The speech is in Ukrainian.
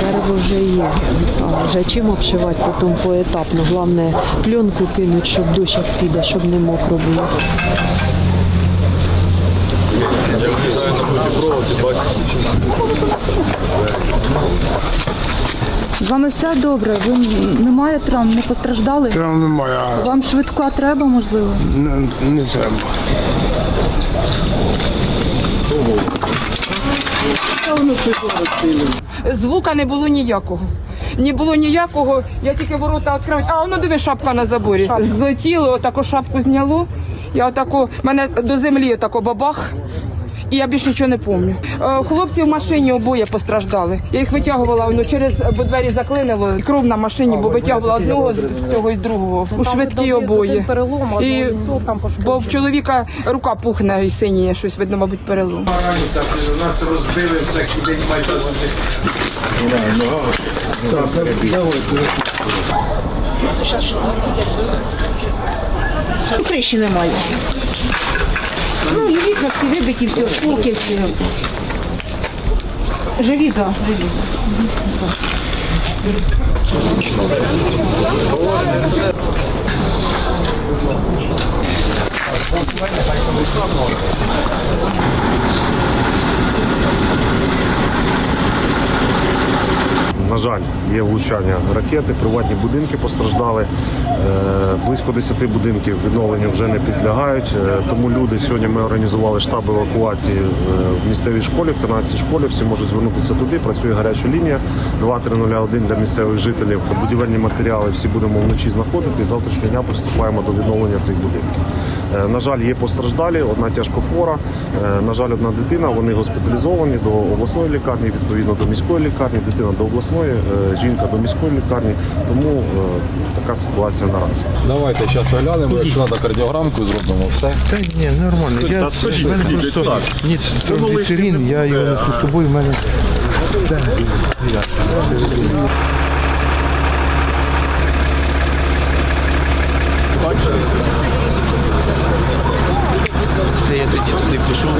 Дерево вже є. А вже чим обшивати потім поетапно. Головне пленку кинуть, щоб дощ як піде, щоб не мокро було. З вами все добре? Ви немає травм, не постраждали? Там немає, Вам швидка треба, можливо? не, не треба. Звука не було ніякого. Не було ніякого, я тільки ворота відкрив. А воно диви, шапка на заборі. Злетіло, отаку шапку зняло. Я отаку, мене до землі отако бабах. І я більше нічого не пам'ятаю. Е, Хлопці в машині обоє постраждали. Я їх витягувала, воно через бо двері заклинило. Кров на машині, бо витягувала одного з цього і другого. У швидкі обоє. І, бо в чоловіка рука пухне і синіє, щось видно, мабуть, перелом. Нас розбили в такий день майже. Криші немає. Ну, і вікна всі вибиті, всі осколки всі. Живі, так. Живі. На жаль, є влучання ракети, приватні будинки постраждали. Е, Близько 10 будинків відновленню вже не підлягають. Е, Тому люди сьогодні ми організували штаб евакуації е, в місцевій школі, в 13 школі. Всі можуть звернутися туди. Працює гаряча лінія 2301 для місцевих жителів. Будівельні матеріали всі будемо вночі знаходити. З завтрашнього дня приступаємо до відновлення цих будинків. На жаль, є постраждалі, одна тяжко хвора. На жаль, одна дитина. Вони госпіталізовані до обласної лікарні, відповідно до міської лікарні, дитина до обласної, Е, жінка до міської лікарні, тому е, така ситуація наразі. Давайте зараз оглянемо, якщо треба кардіограмку зробимо все. Та ні, нормально. Я, я мене просто ну, ну, гліцерин, я його не пустовую, в мене. Це я тоді туди пішов.